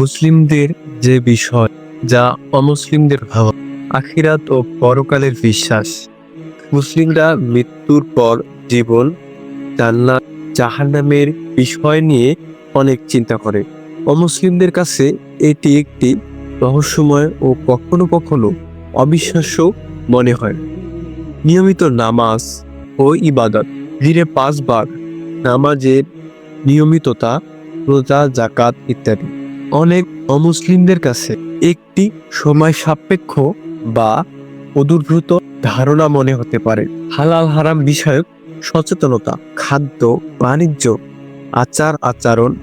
মুসলিমদের যে বিষয়, যা অমুসলিমদের ভাবা, আখিরাত ও পরকালের বিশ্বাস। মুসলিমরা মৃত্যুর পর জীবন, জান্নাত, জাহান্নামের বিষয় নিয়ে অনেক চিন্তা করে। অমুসলিমদের কাছে এটি একটি রহস্যময় ও কখনো কখনো অবিশ্বাস্য মনে হয়। নিয়মিত নামাজ ও ইবাদত, দিনে পাঁচবার নামাজের নিয়মিততা, রোজা জাকাত ইত্যাদি। অনেক অমুসলিমদের কাছে একটি সময় সাপেক্ষ বা অদূরভূত ধারণা মনে হতে পারে। হালাল হারাম বিষয়ক সচেতনতা, খাদ্য, বাণিজ্য, আচার, আচরণ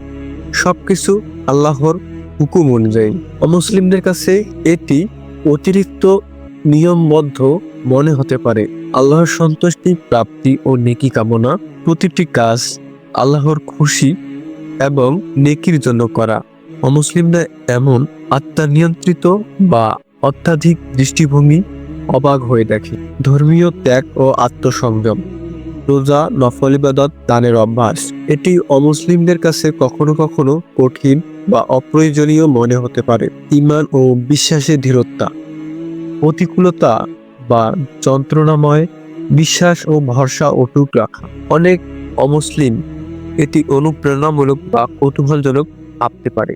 সবকিছু আল্লাহর হুকুম অনুযায়ী। অমুসলিমদের কাছে এটি অতিরিক্ত নিয়মবদ্ধ মনে হতে পারে। আল্লাহর সন্তুষ্টি, প্রাপ্তি ও নেকি কামনা প্রতিটি কাজ আল্লাহর খুশি এবং নেকির জন্য করা। অমুসলিমরা এমন আত্মা নিয়ন্ত্রিত বা অত্যাধিক দৃষ্টিভঙ্গি অবাক হয়ে দেখে। ধর্মীয় ত্যাগ ও আত্মসংযম। রোজা, নফল ইবাদত, দানের অভ্যাস, এটি অমুসলিমদের কাছে কখনো কখনো কঠিন বা অপ্রয়োজনীয় মনে হতে পারে। ইমান ও বিশ্বাসের দৃঢ়তা প্রতিকূলতা বা যন্ত্রণাময় বিশ্বাস ও ভরসা অটুট রাখা। অনেক অমুসলিম এটি অনুপ্রেরণামূলক বা কৌতূহলজনক ভাবতে পারে।